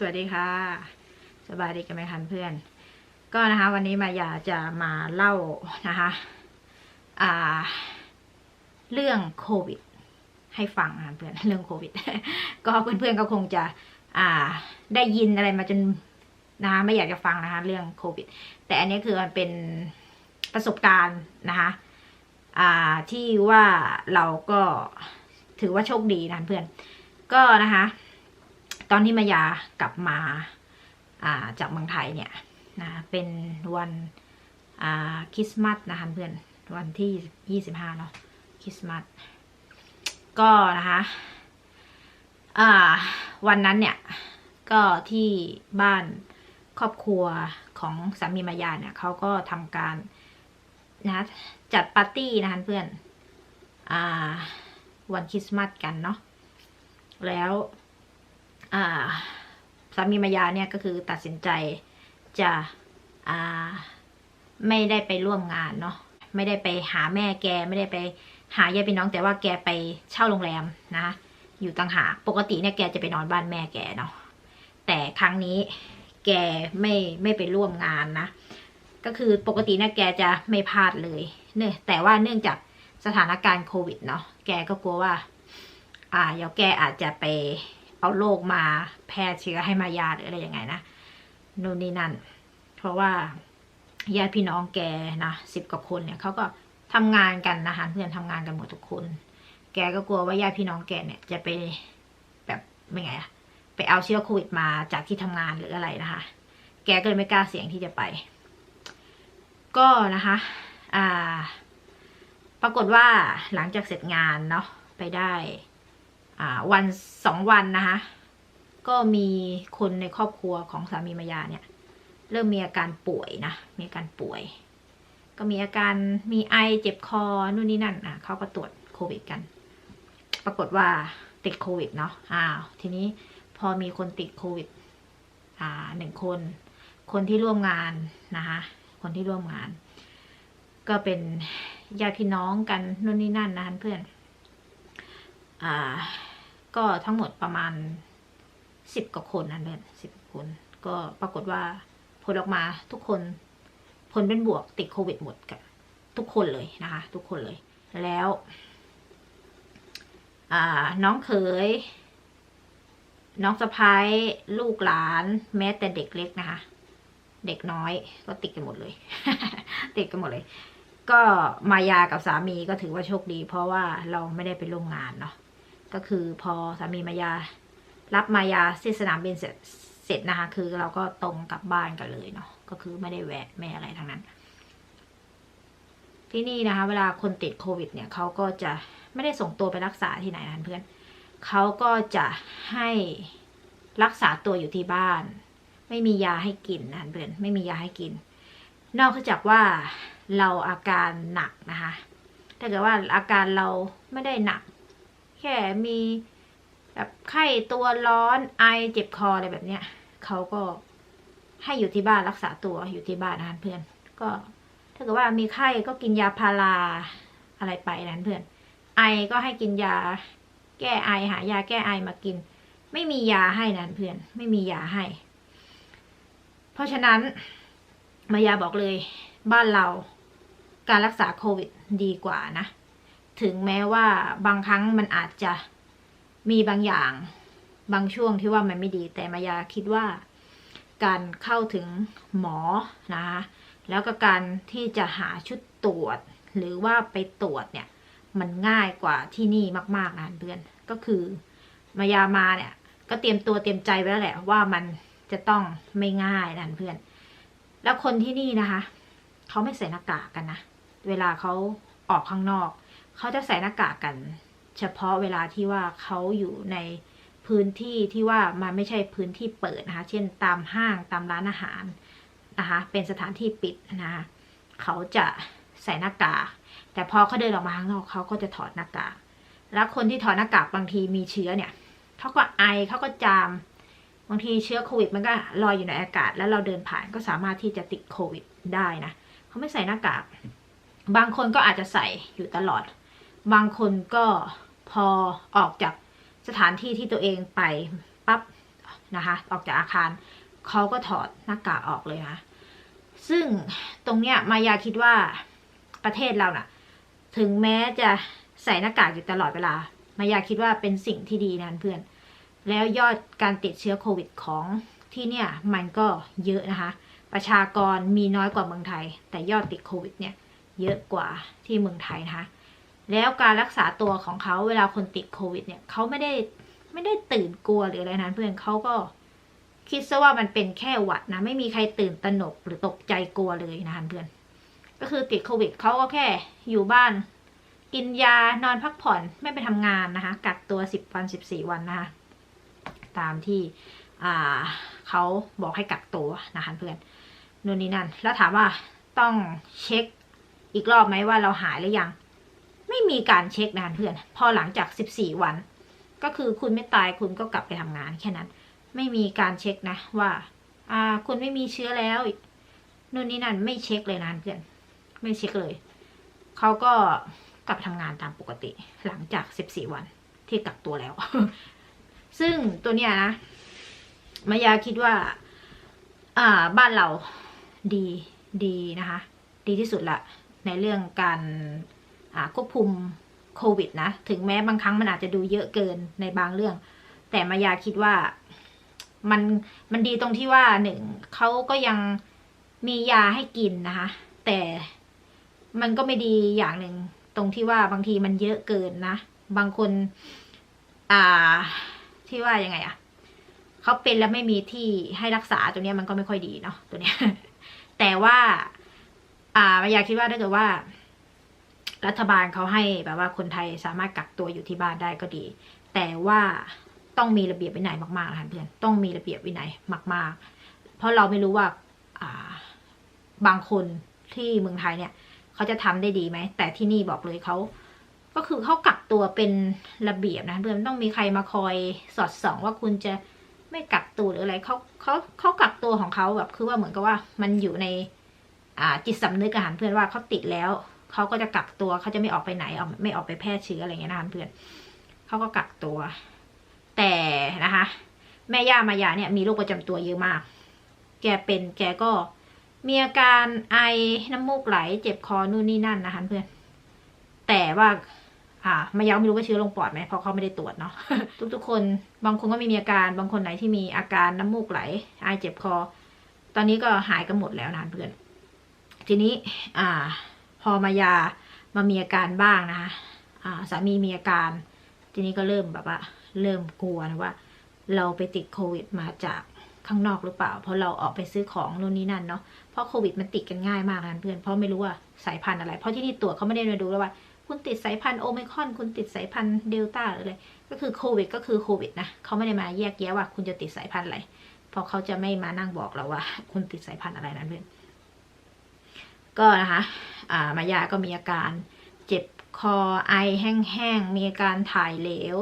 สวัสดีค่ะ สบายดีกันไหมคะเพื่อน ก็นะคะ วันนี้มาอยากจะมาเล่านะคะอ่าเรื่องโควิด ให้ฟังนะคะเพื่อนเรื่องโควิด ก็เพื่อนๆก็คงจะอ่าได้ยินอะไรมาจนนะคะไม่อยากจะฟังนะคะ เรื่องโควิด แต่อันนี้คือมันเป็นประสบการณ์นะคะอ่าที่ว่าเราก็ถือว่าโชคดีนะเพื่อน ก็นะคะ ตอนที่มายากลับมาาจากเมืองไทยเนี่ยนะเป็นวันคริสต์มาสนะคะเพื่อนวันที่ยี่สิบห้าเนาะคริสต์มาสก็นะคะวันนั้นเนี่ยก็ที่บ้านครอบครัวของสามีมายาเนี่ยเขาก็ทำการนะจัดปาร์ตี้นะคะเพื่อนอวันคริสต์มาสกันเนาะแล้ว สามีมายาเนี่ยก็คือตัดสินใจจะไม่ได้ไปร่วมงานเนาะไม่ได้ไปหาแม่แกไม่ได้ไปหาญาติพี่น้องแต่ว่าแกไปเช่าโรงแรมนะ อยู่ต่างหากปกติเนี่ยแกจะไปนอนบ้านแม่แกเนาะแต่ครั้งนี้แกไม่ไม่ไปร่วมงานนะ ก็คือปกติเนี่ยแกจะไม่พลาดเลยเนื่อแต่ว่าเนื่องจากสถานการณ์โควิดเนาะแกก็กลัวว่า อ่าเดี๋ยวแกอาจจะไป เอาโรคมาแพร่เชื้อให้มายาหรืออะไรยังไงนะนู่นนี่นั่น เพราะว่าญาติพี่น้องแกนะสิบกว่าคนเนี่ยเขาก็ทำงานกันนะคะเพื่อนทำงานกันหมดทุกคน แกก็กลัวว่าญาติพี่น้องแกเนี่ยจะไปแบบไม่ไงอะไปเอาเชื้อโควิดมาจากที่ทำงานหรืออะไรนะคะ แกก็เลยไม่กล้าเสี่ยงที่จะไป ก็นะคะ อ่า ปรากฏว่าหลังจากเสร็จงานเนาะไปได้ วันสองวันนะคะ ก็มีคนในครอบครัวของสามีมายาเนี่ย เริ่มมีอาการป่วยนะ มีอาการป่วย ก็มีอาการมีไอเจ็บคอนู่นนี่นั่นอะเขาก็ตรวจโควิดกัน ปรากฏว่าติดโควิดเนาะอ้าวทีนี้พอมีคนติดโควิด อ่าหนึ่งคน คนที่ร่วมงานนะคะ คนที่ร่วมงาน ก็เป็นญาติพี่น้องกันนู่นนี่นั่นนะคะเพื่อน อ่า ก็ทั้งหมดประมาณสิบกว่าคนนั่นเองสิบคน ก็ปรากฏว่าผลออกมาทุกคนผลเป็นบวกติดโควิดหมดกับทุกคนเลยนะคะ ทุกคนเลย แล้วน้องเขย น้องสะพ้ายลูกหลาน แม้แต่เด็กเล็กนะคะ เด็กน้อยก็ติดกันหมดเลย ติดกันหมดเลย ก็มายากับสามีก็ถือว่าโชคดี เพราะว่าเราไม่ได้ไปร่วมงานเนาะ ก็คือพอสามีมายา รับมายาที่สนามบินเสร็จเสร็จนะคะ คือเราก็ตรงกลับบ้านกันเลยเนาะก็คือไม่ได้แวะไม่อะไรทั้งนั้น ที่นี่นะคะ เวลาคนติดโควิด เนี่ยเขาก็จะไม่ได้ส่งตัวไปรักษาที่ไหนนะเพื่อนเขาก็จะให้รักษาตัวอยู่ที่บ้าน ไม่มียาให้กินนะเพื่อนไม่มียาให้กิน นอกจากว่าเราอาการหนักนะคะถ้าเกิดว่าอาการเราไม่ได้หนัก แค่มีแบบไข้ตัวร้อนไอเจ็บคออะไรแบบเนี้ยเขาก็ให้อยู่ที่บ้านรักษาตัวอยู่ที่บ้านนะเพื่อน ก็ถ้าเกิดว่ามีไข้ก็กินยาพาราอะไรไปนะเพื่อน ไอก็ให้กินยา แก้ไอหายาแก้ไอมากิน ไม่มียาให้นะเพื่อน ไม่มียาให้ เพราะฉะนั้นมายาบอกเลย บ้านเราการรักษาโควิดดีกว่านะ ถึงแม้ว่าบางครั้งมันอาจจะมีบางอย่าง บางช่วงที่ว่ามันไม่ดี แต่มายาคิดว่า การเข้าถึงหมอนะคะแล้วก็การที่จะหาชุดตรวจ หรือว่าไปตรวจเนี่ย มันง่ายกว่าที่นี่มากๆนะเพื่อนก็คือมายามาเนี่ย ก็เตรียมตัวเตรียมใจไว้แล้วแหละว่ามันจะต้องไม่ง่ายนะเพื่อน แล้วคนที่นี่นะคะเขาไม่ใส่หน้ากากกันนะ เวลาเขาออกข้างนอก เขาจะใส่หน้ากากกัน เฉพาะเวลาที่ว่าเขาอยู่ในพื้นที่ที่ว่ามันไม่ใช่พื้นที่เปิดนะคะ เช่นตามห้างตามร้านอาหารนะคะ เป็นสถานที่ปิดนะคะเขาจะใส่หน้ากาก แต่พอเขาเดินออกมาข้างนอกเขาก็จะถอดหน้ากาก แล้วคนที่ถอดหน้ากากบางทีมีเชื้อเนี่ยเขาก็ไอเขาก็จาม บางทีเชื้อโควิดมันก็ลอยอยู่ในอากาศ แล้วเราเดินผ่านก็สามารถที่จะติดโควิดได้นะ เขาไม่ใส่หน้ากาก บางคนก็อาจจะใส่อยู่ตลอด บางคนก็พอออกจากสถานที่ที่ตัวเองไปปั๊บนะคะ ออกจากอาคารเขาก็ถอดหน้ากากออกเลยนะ ซึ่งตรงเนี้ยมายาคิดว่าประเทศเราน่ะ ถึงแม้จะใส่หน้ากากอยู่ตลอดเวลา มายาคิดว่าเป็นสิ่งที่ดีนะเพื่อน แล้วยอดการติดเชื้อโควิดของที่เนี่ยมันก็เยอะนะคะ ประชากรมีน้อยกว่าเมืองไทย แต่ยอดติดโควิดเนี่ยเยอะกว่าที่เมืองไทยนะคะ แล้วการรักษาตัวของเขาเวลาคนติดโควิด เนี่ยเขาไม่ได้ไม่ได้ตื่นกลัวหรืออะไรนะเพื่อนเขาก็คิดซะว่ามันเป็นแค่หวัดนะ ไม่มีใครตื่นตระหนกหรือตกใจกลัวเลยนะคะเพื่อน ก็คือติดโควิดเขาก็แค่อยู่บ้าน กินยานอนพักผ่อนไม่ไปทำงานนะคะ กักตัวสิบวันสิบสี่วันนะคะ ตามที่อ่าเขาบอกให้กักตัวนะคะเพื่อนนู่นนี่นั่น แล้วถามว่าต้องเช็คอีกรอบไหมว่าเราหายหรือยัง ไม่มีการเช็คนะคะเพื่อน พอหลังจากสิบสี่วัน ก็คือคุณไม่ตายคุณก็กลับไปทำงานแค่นั้น ไม่มีการเช็คนะว่าอ่าคุณไม่มีเชื้อแล้วนู่นนี่นั่นไม่เช็คเลยนะเพื่อน ไม่เช็คเลยเขาก็กลับทำงานตามปกติ หลังจากสิบสี่วันที่กักตัวแล้ว ซึ่งตัวเนี้ยนะมายาคิดว่า อ่าบ้านเราดีดีนะคะ ดีที่สุดละในเรื่องการ ควบคุมโควิดนะถึงแม้บางครั้งมันอาจจะดูเยอะเกินในบางเรื่อง แต่มายาคิดว่ามันมันดีตรงที่ว่าหนึ่งเขาก็ยังมียาให้กินนะคะ แต่มันก็ไม่ดีอย่างหนึ่งตรงที่ว่าบางทีมันเยอะเกินนะ บางคน อ่า ที่ว่ายังไงอะเขาเป็นแล้วไม่มีที่ให้รักษาตัวเนี้ยมันก็ไม่ค่อยดีเนาะตัวเนี้ยแต่ว่า อ่ามายาคิดว่าถ้าเกิดว่า รัฐบาลเขาให้แบบว่าคนไทยสามารถกักตัวอยู่ที่บ้านได้ก็ดี แต่ว่าต้องมีระเบียบวินัยมากๆนะคะเพื่อนต้องมีระเบียบวินัยมาก ๆ เพราะเราไม่รู้ว่าบางคนที่เมืองไทยเนี่ยเขาจะทำได้ดีไหม แต่ที่นี่บอกเลยเขาก็คือเขากักตัวเป็นระเบียบนะเพื่อนต้องมีใครมาคอยสอดส่องว่าคุณจะไม่กักตัวหรืออะไรเขาเขาเขากักตัวของเขาแบบคือว่าเหมือนกับว่ามันอยู่ในจิตสำนึกอาหารเพื่อนว่าเขาติดแล้ว เขาก็จะกักตัวเขาจะไม่ออกไปไหนออกไม่ออกไปแพร่เชื้ออะไรเงี้ยนะคะเพื่อนเขาก็กักตัว แต่นะคะ แม่ย่ามายาเนี่ยมีโรคประจำตัวเยอะมาก แกเป็นแกก็มีอาการไอน้ำมูกไหล เจ็บคอนู่นนี่นั่นนะคะเพื่อน แต่ว่าอ่ามายาไม่รู้ว่าเชื้อลงปอดไหมเพราะเขาไม่ได้ตรวจเนาะทุกๆคนบางคนก็ไม่มีอาการบางคนไหนที่มีอาการน้ำมูกไหล ไอเจ็บคอ ตอนนี้ก็หายกันหมดแล้วนะเพื่อน ทีนี้ อ่า พอมายามามีอาการบ้างนะคะสามีมีอาการ ทีนี้ก็เริ่มแบบว่า เริ่มกลัวนะว่า เราไปติดโควิดมาจากข้างนอกหรือเปล่า เพราะเราออกไปซื้อของโน่นนี่นั่นเนาะเพราะโควิดมันติดกันง่ายมากนะเพื่อนเพราะไม่รู้ว่าสายพันธุ์อะไร เพราะที่นี่ตรวจเขาไม่ได้มาดูแล้วว่า คุณติดสายพันธุ์โอไมคอนคุณติดสายพันธุ์เดลต้าหรืออะไรก็คือโควิด ก็คือโควิดนะเขาไม่ได้มาแยกแยะว่าคุณจะติดสายพันธุ์อะไรเพราะเขาจะไม่มานั่งบอกเราว่า คุณติดสายพันธุ์อะไรนะเพื่อนก็นะคะ มายาก็มีอาการเจ็บคอไอแห้งๆ มีอาการถ่ายเหลว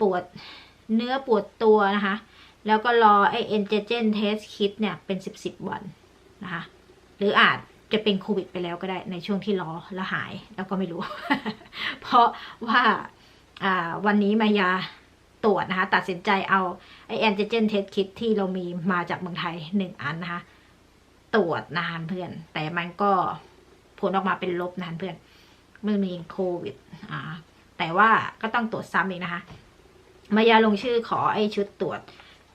ปวดเนื้อปวดตัวนะคะ แล้วก็รอไอเอนเจเจนเทสคิดเนี่ยเป็นสิบสิบวันนะคะ หรืออาจจะเป็นโควิดไปแล้วก็ได้ในช่วงที่รอแล้วหายแล้วก็ไม่รู้ เพราะว่าาวันนี้มายาตรวจนะคะ ตัดสินใจเอาไอแอนเจเจนเทสคิดที่เรามีมาจากเมืองไทยหนึ่งอันนะคะ ตรวจนานเพื่อน แต่มันก็ ผลออกมาเป็นลบนานเพื่อนเมื่อมีโควิดอ่าแต่ว่าก็ต้องตรวจซ้ำอีกนะคะ มายาลงชื่อขอไอชุดตรวจ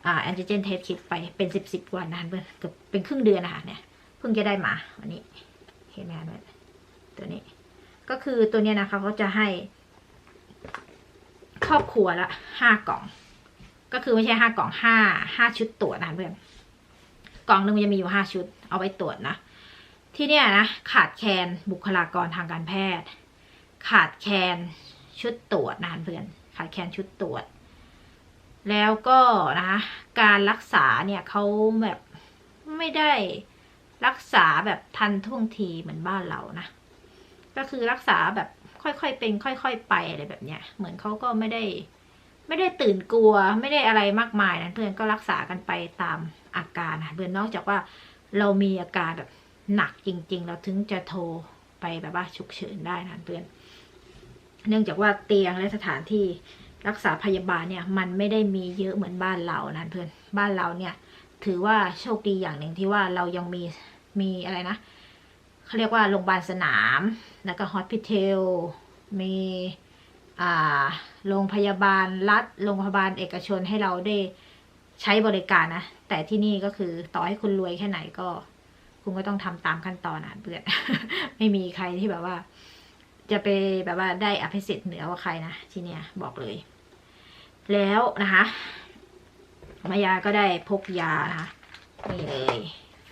อ่าแอนติเจนเทสคิดไปเป็นสิบสิบวันนานเพื่อนเกือบเป็นครึ่งเดือนนะคะเนี่ยเพิ่งจะได้มาวันนี้ เห็นไหมเพื่อนตัวนี้ ก็คือตัวเนี้ยนะคะเขาจะให้ ครอบครัวละห้ากล่อง ก็คือไม่ใช่ห้ากล่องห้าห้าชุดตรวจนะคะเพื่อนกล่องหนึ่งมันจะมีอยู่ห้าชุดเอาไว้ตรวจนะ ที่เนี่ยนะขาดแคลนบุคลากรทางการแพทย์ ขาดแคลนชุดตรวจนะคะเพื่อนขาดแคลนชุดตรวจ แล้วก็นะคะการรักษาเนี่ยเขาแบบไม่ได้รักษาแบบทันท่วงทีเหมือนบ้านเรานะ ก็คือรักษาแบบค่อยๆเป็น ค่อยๆไปอะไรแบบเนี้ย เหมือนเขาก็ไม่ได้ ไม่ได้ตื่นกลัว ไม่ได้อะไรมากมายนะเพื่อนก็รักษากันไปตามอาการนะเพื่อนนอกจากว่าเรามีอาการแบบ หนักจริง ๆ เราถึงจะโทรไปแบบว่าฉุกเฉินได้นะเพื่อน เนื่องจากว่าเตียงและสถานที่รักษาพยาบาลเนี่ย มันไม่ได้มีเยอะเหมือนบ้านเรานะเพื่อน บ้านเราเนี่ย ถือว่าโชคดีอย่างหนึ่งที่ว่าเรายังมีมีอะไรนะเขาเรียกว่าโรงพยาบาลสนาม แล้วก็ฮอสพิทอลมีอ่าโรงพยาบาลรัฐ โรงพยาบาลเอกชนให้เราได้ใช้บริการนะ แต่ที่นี่ก็คือต่อให้คุณรวยแค่ไหนก็ คุณก็ต้องทำตามขั้นตอนอะเพื่อนไม่มีใครที่แบบว่า จะไปแบบว่าได้อภิสิทธิ์เหนือกว่าใครนะที่เนี่ยบอกเลย แล้วนะคะมายาก็ได้พกยานะคะนี่เลย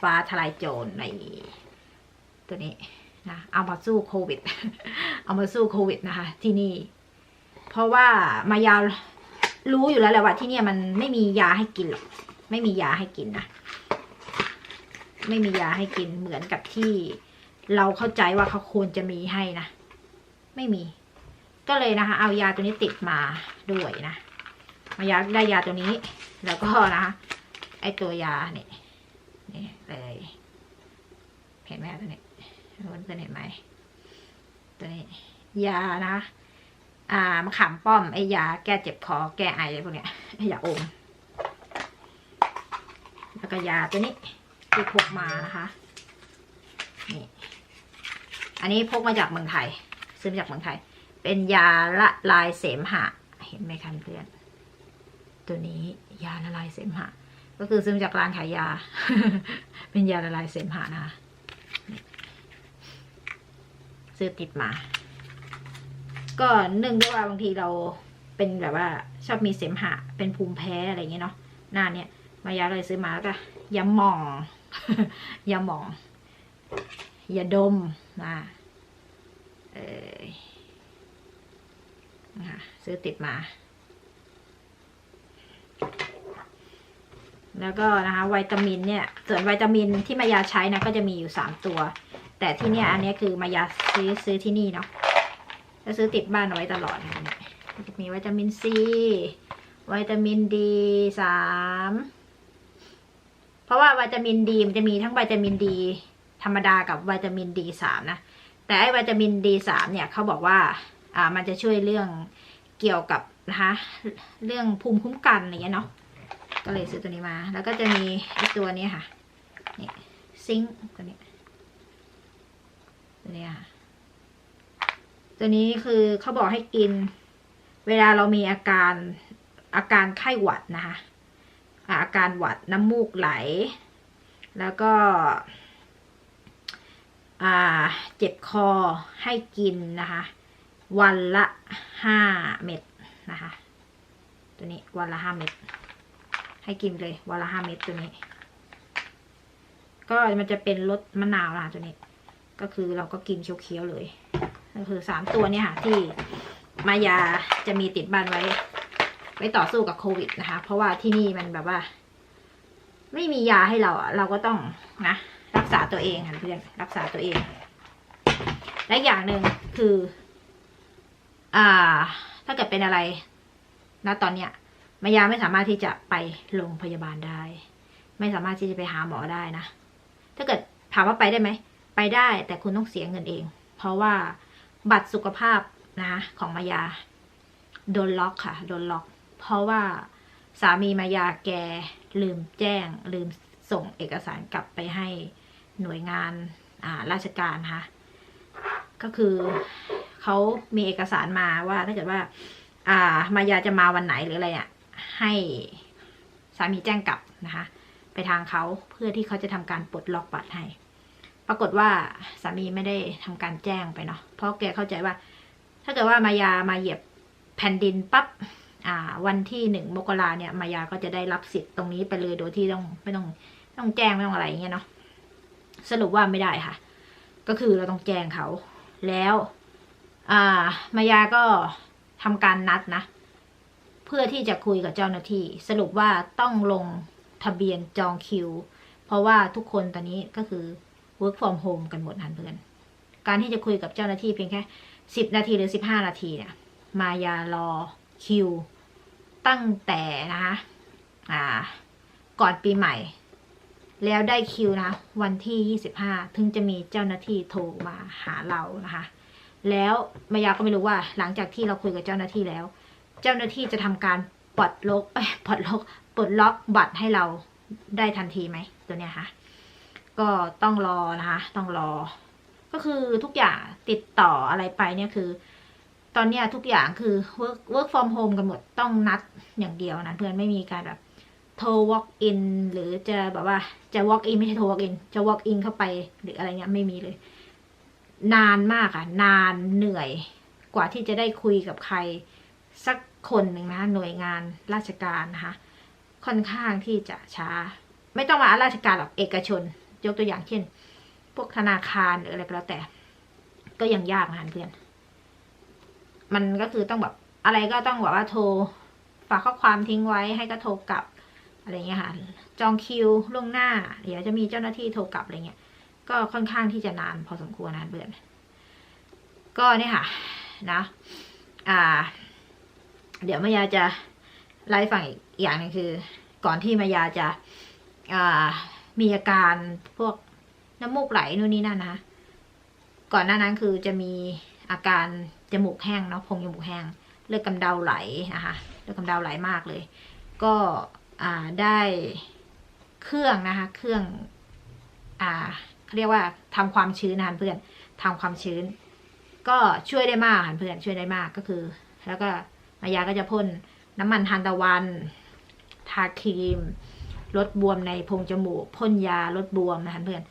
ฟ้าทลายโจรในตัวนี้นะเอามาสู้โควิด เอามาสู้โควิดนะคะ ที่นี่ เพราะว่ามายารู้อยู่แล้วแหละว่าที่เนี่ยมันไม่มียาให้กินหรอกไม่มียาให้กินนะ ไม่มียาให้กินเหมือนกับที่ เราเข้าใจว่าเขาควรจะมีให้นะ ไม่มี ก็เลยนะคะ เอายาตัวนี้ติดมาด้วยนะมายาได้ยาตัวนี้ แล้วก็นะคะไอตัวยาเนี่ยนี่เลยเห็นไหมตัวนี้เพื่อนเห็นไหมตัวนี้ ยานะอ่ามะขามป้อมไอยาแก้เจ็บคอแก้ไออะไรพวกเนี้ยยาอมแล้วก็ยาตัวนี้ ที่พกมานะคะนี่อันนี้พกมาจากเมืองไทย ซื้อมาจากเมืองไทย เป็นยาละลายเสมหะ เห็นไหมคะเพื่อน ตัวนี้ยาละลายเสมหะ ก็คือซื้อมาจากร้านขายยา เป็นยาละลายเสมหะนะคะซื้อติดมา ก็เนื่องด้วยว่าบางทีเราเป็นแบบว่าชอบมีเสมหะ เป็นภูมิแพ้อะไรอย่างเงี้ยเนาะหน้าเนี้ยมายาเลยซื้อมาแล้วก็ยาหม่อง อย่ามอง อย่าดมนะเออนะคะซื้อติดมา แล้วก็นะคะวิตามินเนี่ย ส่วนวิตามินที่มายาใช้นะก็จะมีอยู่สามตัว แต่ที่เนี่ยอันนี้คือมายาซื้อซื้อที่นี่เนาะก็ซื้อติดบ้านเอาไว้ตลอดนะเนี่ยจะมีวิตามินซีวิตามินดีสาม เพราะว่าวิตามินดีมันจะมีทั้งวิตามินดี ธรรมดากับวิตามินดีสามนะ แต่ไอ้วิตามินดีสามเนี่ยเขาบอกว่าอ่ามันจะช่วยเรื่องเกี่ยวกับนะคะเรื่องภูมิคุ้มกันอะไรเงี้ยเนาะก็เลยซื้อตัวนี้มา แล้วก็จะมีไอ้ตัวนี้ค่ะนี่ซิงตัวนี้ตัวนี้ค่ะตัวนี้คือเขาบอกให้กิน เวลาเรามีอาการอาการไข้หวัดนะคะ อาการหวัดน้ำมูกไหล แล้วก็เจ็บคอให้กินนะคะ วันละห้าเม็ดนะคะ ตัวนี้วันละห้าเม็ดให้กินเลยวันละห้าเม็ดตัวนี้ ก็มันจะเป็นรสมะนาวนะคะตัวนี้ ก็คือเราก็กินเคี้ยวๆเลย ก็คือสามตัวเนี่ยค่ะที่มายาจะมีติดบ้านไว้ ไว้ต่อสู้กับโควิดนะคะ เพราะว่าที่นี่มันแบบว่า ไม่มียาให้เราอะเราก็ต้องนะรักษาตัวเองค่ะเพื่อนรักษาตัวเอง และอย่างหนึ่งคือ อ่า ถ้าเกิดเป็นอะไรณตอนเนี้ยมายาไม่สามารถที่จะไปโรงพยาบาลได้ ไม่สามารถที่จะไปหาหมอได้นะ ถ้าเกิดถามว่าไปได้ไหม ไปได้แต่คุณต้องเสียเงินเอง เพราะว่าบัตรสุขภาพนะของมายา โดนล็อกค่ะ โดนล็อก เพราะว่าสามีมายาแกลืมแจ้ง ลืมส่งเอกสารกลับไปให้หน่วยงานอ่าราชการนะคะก็คือเขามีเอกสารมาว่าถ้าเกิดว่า อ่ามายาจะมาวันไหนหรืออะไรอะให้สามีแจ้งกลับนะคะ ไปทางเขาเพื่อที่เขาจะทำการปลดล็อกบัตรให้ ปรากฏว่าสามีไม่ได้ทำการแจ้งไปเนาะเพราะแกเข้าใจว่า ถ้าเกิดว่ามายามาเหยียบแผ่นดินปั๊บ วันที่หนึ่งมกราเนี่ย มายาก็จะได้รับสิทธิ์ตรงนี้ไปเลยโดยที่ต้องไม่ต้องต้องแจ้งไม่ต้องอะไรอย่างเงี้ยเนาะสรุปว่าไม่ได้ค่ะ ก็คือเราต้องแจ้งเขา แล้วอ่ามายาก็ทำการนัดนะ เพื่อที่จะคุยกับเจ้าหน้าที่ สรุปว่าต้องลงทะเบียนจองคิว เพราะว่าทุกคนตอนนี้ก็คือ work from home กันหมดหันเพื่อน การที่จะคุยกับเจ้าหน้าที่เพียงแค่สิบนาทีหรือสิบห้านาทีเนี่ย มายารอคิว ตั้งแต่นะคะอ่า ก่อนปีใหม่ แล้วได้คิวนะวันที่ยี่สิบห้าถึงจะมีเจ้าหน้าที่โทรมาหาเรานะคะ แล้วมายาก็ไม่รู้ว่าหลังจากที่เราคุยกับเจ้าหน้าที่แล้ว เจ้าหน้าที่จะทำการปลดล็อกเอ้ยปลดล็อกปลดล็อกบัตรให้เราได้ทันทีไหมตัวเนี้ยค่ะ ก็ต้องรอนะคะ ต้องรอ ก็คือทุกอย่างติดต่ออะไรไปเนี่ยคือ ตอนเนี้ยทุกอย่างคือ work work from home กันหมดต้องนัดอย่างเดียวนะเพื่อนไม่มีการแบบโทร walk in หรือจะแบบว่าจะ walk in ไม่ใช่โทร walk in จะ walk in เข้าไปหรืออะไรเงี้ยไม่มีเลย นานมากอะนานเหนื่อยกว่าที่จะได้คุยกับใคร สักคนหนึ่งนะคะหน่วยงานราชการนะคะค่อนข้างที่จะช้า ไม่ต้องมาราชการหรอกเอกชน ยกตัวอย่างเช่น พวกธนาคารหรืออะไรก็แล้วแต่ ก็ยังยากนะเพื่อน มันก็คือต้องแบบอะไรก็ต้องแบบว่าโทรฝากข้อความทิ้งไว้ให้ก็โทรกลับอะไรเงี้ยค่ะ จองคิวล่วงหน้า เดี๋ยวจะมีเจ้าหน้าที่โทรกลับอะไรเงี้ย ก็ค่อนข้างที่จะนานพอสมควรนะเพื่อนก็เนี่ยค่ะ นะ อ่า เดี๋ยวมายาจะไล่าให้ฟังอีกอย่างหนึงคือ ก่อนที่มายาจะ อ่า มีอาการพวกน้ำมูกไหลนู่นนี่นั่นนะคะก่อนหน้านั้นคือจะมีอาการ จมูกแห้งเนาะพองจมูกแห้งเลือดกำเดาไหลนะคะเลือดกำเดาไหลมากเลย ก็ได้เครื่องนะคะ เครื่องอ่าเขาเรียกว่าทำความชื้นนะคะเพื่อนทำความชื้น ก็ช่วยได้มากค่ะเพื่อนช่วยได้มากก็คือ แล้วก็มายาก็จะพ่นน้ำมันทานตะวัน ทาครีมลดบวมในโพรงจมูกพ่นยาลดบวมนะคะเพื่อน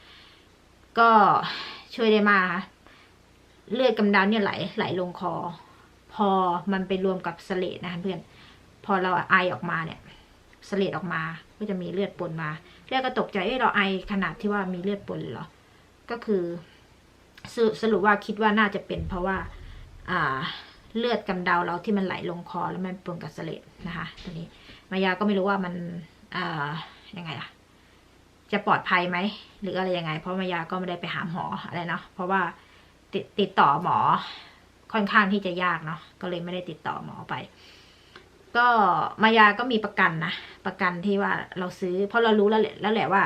ก็ช่วยได้มากนะคะ เลือดกำเดาเนี่ยไหลไหลลงคอ พอมันไปรวมกับเสลดนะคะเพื่อน พอเราไอออกมาเนี่ยเสลดออกมาก็จะมีเลือดปนมาเรียกก็ตกใจเอ้เราไอขนาดที่ว่ามีเลือดปนเหรอ ก็คือสรุสรุปว่าคิดว่าน่าจะเป็นเพราะว่าอ่าเลือดกำเดาเราที่มันไหลลงคอแล้วมันปนกับเสลดนะคะตัวนี้มายาก็ไม่รู้ว่ามันอ่ายังไงอะจะปลอดภัยไหมหรืออะไรยังไง เพราะมายาก็ไม่ได้ไปหาหมออะไรเนาะเพราะว่า ติดติดต่อหมอ ค่อนข้างที่จะยากเนาะก็เลยไม่ได้ติดต่อหมอไป ก็มายาก็มีประกันนะประกันที่ว่าเราซื้อ เพราะเรารู้แล้วแหละแล้วแหละว่า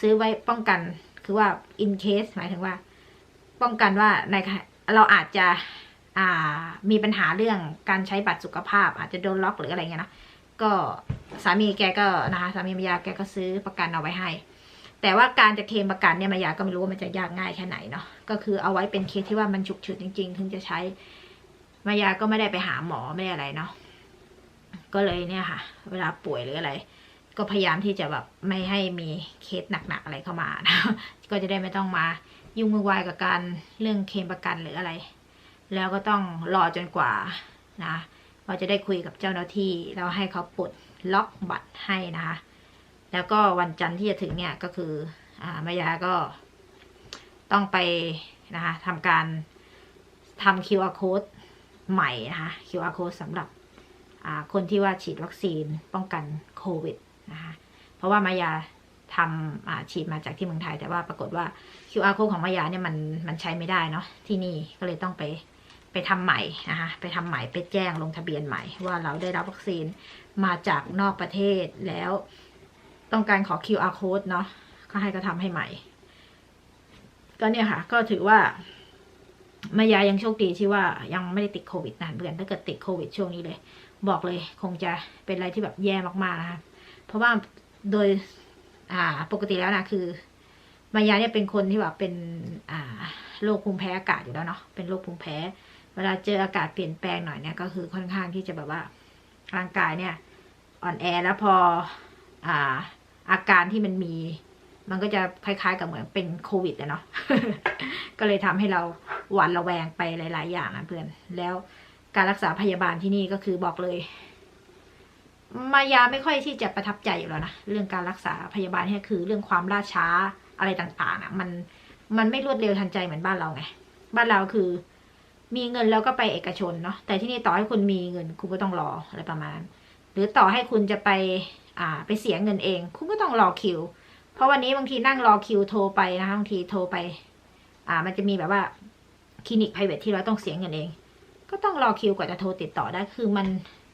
ซื้อไว้ป้องกันคือว่า in case หมายถึงว่า ป้องกันว่าในเราอาจจะอ่ามีปัญหาเรื่องการใช้บัตรสุขภาพ อาจจะโดนล็อกหรืออะไรเงี้ยนะก็สามีแกก็นะคะสามีมายาแกก็ซื้อประกันเอาไว้ให้ แต่ว่าการจะเคลมประกันเนี่ยมายาก็ไม่รู้ว่ามันจะยากง่ายแค่ไหนเนาะก็คือเอาไว้เป็นเคสที่ว่ามันฉุกเฉินจริง ๆ ถึงจะใช้มายาก็ไม่ได้ไปหาหมอไม่ได้อะไรเนาะก็เลยเนี่ยค่ะ เวลาป่วยหรืออะไร ก็พยายามที่จะแบบไม่ให้มีเคสหนักๆอะไรเข้ามานะก็จะได้ไม่ต้องมายุ่งวุ่นวายกับการเรื่องเคลมประกันหรืออะไร แล้วก็ต้องรอจนกว่านะเราจะได้คุยกับเจ้าหน้าที่แล้วให้เขาปลดล็อกบัตรให้นะคะ แล้วก็วันจันทร์ที่จะถึงเนี่ยก็คืออ่ามายาก็ต้องไปนะคะทำการทำ QR code ใหม่นะคะ QR code สำหรับอ่าคนที่ว่าฉีดวัคซีนป้องกันโควิดนะคะเพราะว่ามายาทำฉีดมาจากที่เมืองไทย แต่ว่าปรากฏว่า QR code ของมายาเนี่ยมันมันใช้ไม่ได้เนาะที่นี่ก็เลยต้องไปไปทำใหม่นะคะไปทำใหม่ไปแจ้งลงทะเบียนใหม่ ว่าเราได้รับวัคซีนมาจากนอกประเทศแล้ว ต้องการขอ QR code เนาะก็ให้ก็ทำให้ใหม่ ก็เนี่ยค่ะ ก็ถือว่ามายายังโชคดีที่ว่ายังไม่ได้ติดโควิดนะเพื่อนถ้าเกิดติดโควิดช่วงนี้เลย บอกเลยคงจะเป็นอะไรที่แบบแย่มากๆนะคะเพราะว่าโดยอ่าปกติแล้วนะคือมายาเนี่ยเป็นคนที่แบบเป็นอ่าโรคภูมิแพ้อากาศอยู่แล้วเนาะเป็นโรคภูมิแพ้ เวลาเจออากาศเปลี่ยนแปลงหน่อยเนี่ยก็คือค่อนข้างที่จะแบบว่าร่างกายเนี่ย อ่อนแอแล้วพอ อ่า อาการที่มันมี มันก็จะคล้ายๆ กับเหมือนเป็นโควิดอะเนาะก็เลยทำให้เราหวาดระแวงไปหลาย ๆ อย่างนะเพื่อน แล้วการรักษาพยาบาลที่นี่ก็คือบอกเลย มายาไม่ค่อยที่จะประทับใจอยู่แล้วนะเรื่องการรักษาพยาบาลเนี่ยคือเรื่องความล่าช้าอะไรต่างๆนะมันมันไม่รวดเร็วทันใจเหมือนบ้านเราไงบ้านเราคือมีเงินแล้วก็ไปเอกชนเนาะแต่ที่นี่ต่อให้คุณมีเงินคุณก็ต้องรออะไรประมาณนั้นหรือต่อให้คุณจะไปอ่าไปเสียเงินเอง คุณก็ต้องรอคิว เพราะวันนี้บางทีนั่งรอคิวโทรไปนะคะบางทีโทรไป อ่า มันจะมีแบบว่าคลินิก private ที่เราต้องเสียเงินเอง ก็ต้องรอคิวกว่าจะโทรติดต่อได้คือมัน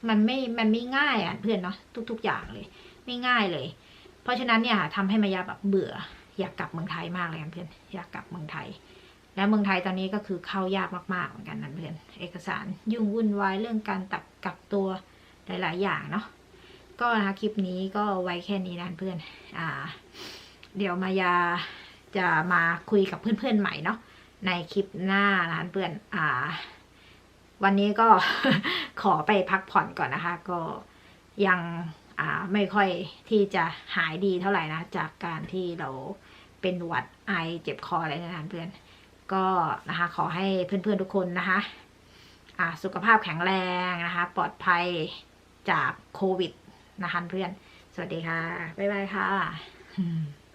มันไม่มันไม่ง่ายอะเพื่อนเนาะทุก ๆ อย่างเลย ไม่ง่ายเลย เพราะฉะนั้นเนี่ยทำให้มายาแบบเบื่อ อยากกลับเมืองไทยมากเลยเพื่อนอยากกลับเมืองไทย แล้วเมืองไทยตอนนี้ก็คือเข้ายากมากๆเหมือนกันนะเพื่อนเอกสารยุ่งวุ่นวายเรื่องการตักกักตัวหลาย ๆ อย่างเนาะ ก็นะคะคลิปนี้ก็ไว้แค่นี้นะเพื่อนอ่า เดี๋ยวมายาจะมาคุยกับเพื่อนๆใหม่เนาะในคลิปหน้านะเพื่อนอ่า วันนี้ก็ขอไปพักผ่อนก่อนนะคะ ก็ยังอ่าไม่ค่อยที่จะหายดีเท่าไหร่นะ จากการที่เราเป็นหวัดไอเจ็บคออะไรนยนะเพื่อนก็นะคะขอให้เพื่อนๆทุกคนนะคะอ่าสุขภาพแข็งแรงนะคะ ปลอดภัยจากโควิด นะคะเพื่อน สวัสดีค่ะ บ๊ายบายค่ะ